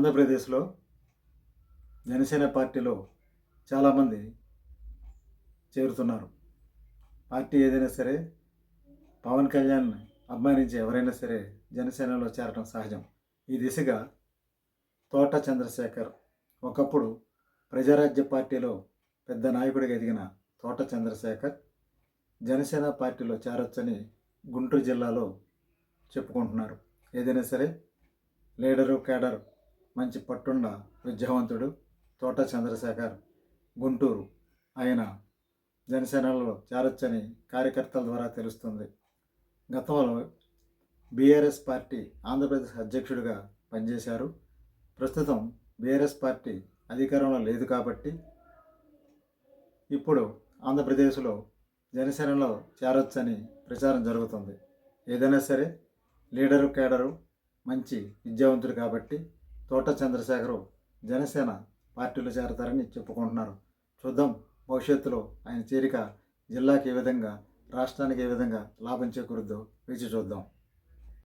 ఆంధ్రప్రదేశ్లో జనసేన పార్టీలో చాలామంది చేరుతున్నారు. పార్టీ ఏదైనా సరే పవన్ కళ్యాణ్ అభిమానించి ఎవరైనా సరే జనసేనలో చేరడం సహజం. ఈ దిశగా తోట చంద్రశేఖర్ ఒకప్పుడు ప్రజారాజ్య పార్టీలో పెద్ద నాయకుడిగా ఎదిగిన తోట చంద్రశేఖర్ జనసేన పార్టీలో చేరొచ్చని గుంటూరు జిల్లాలో చెప్పుకుంటున్నారు. ఏదైనా సరే లీడరు కేడర్ మంచి పట్టున్న విద్యావంతుడు తోట చంద్రశేఖర్ గుంటూరు. ఆయన జనసేనలో చేరొచ్చని కార్యకర్తల ద్వారా తెలుస్తుంది. గతంలో బీఆర్ఎస్ పార్టీ ఆంధ్రప్రదేశ్ అధ్యక్షుడిగా పనిచేశారు. ప్రస్తుతం బీఆర్ఎస్ పార్టీ అధికారంలో లేదు కాబట్టి ఇప్పుడు ఆంధ్రప్రదేశ్లో జనసేనలో చేరొచ్చని ప్రచారం జరుగుతుంది. ఏదైనా సరే లీడరు కేడరు మంచి విద్యావంతుడు కాబట్టి తోట చంద్రశేఖరు జనసేన పార్టీలో చేరతారని చెప్పుకుంటున్నారు. చూద్దాం భవిష్యత్తులో ఆయన చేరిక జిల్లాకి ఏ విధంగా రాష్ట్రానికి ఏ విధంగా లాభం చేకూరుద్దో వేచి చూద్దాం.